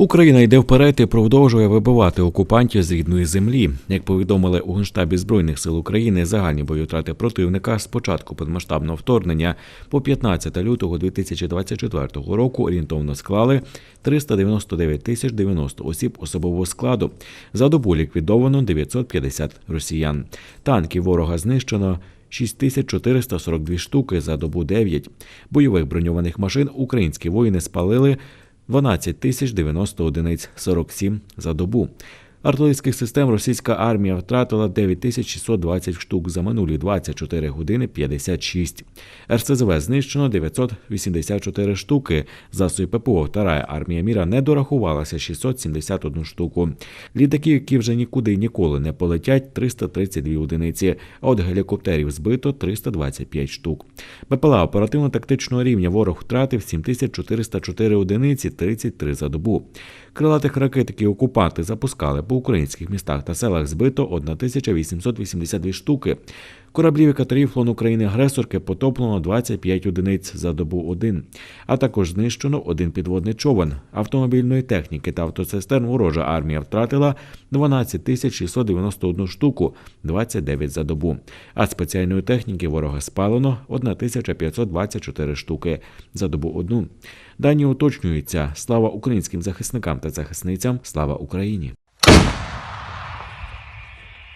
Україна йде вперед і продовжує вибивати окупантів з рідної землі. Як повідомили у Генштабі Збройних сил України, загальні бойотрати противника з початку повномасштабного вторгнення по 15 лютого 2024 року орієнтовно склали 399 тисяч 90 осіб особового складу. За добу ліквідовано 950 росіян. Танків ворога знищено. 6442 штуки за добу 9. Бойових броньованих машин українські воїни спалили 12 тисяч 90 одиниць 47 за добу. Артилерійських систем російська армія втратила 9620 штук за минулі 24 години 56. РСЗВ знищено 984 штуки. Засоби ППО Вторая армія міра не дорахувалася 671 штуку. Літаки, які вже нікуди ніколи не полетять, 332 одиниці. А от гелікоптерів збито 325 штук. БПЛА оперативно-тактичного рівня ворог втратив 7404 одиниці 33 за добу. Крилатих ракет, які окупанти запускали по українських містах та селах, збито 1882 штуки. Кораблів і катерів флон України агресорки потоплено 25 одиниць за добу 1, а також знищено один підводний човен. Автомобільної техніки та автоцистерн ворожа армія втратила 12 тисяч 691 штуку, 29 за добу. А спеціальної техніки ворога спалено 1524 штуки за добу одну. Дані уточнюються. Слава українським захисникам та захисницям. Слава Україні.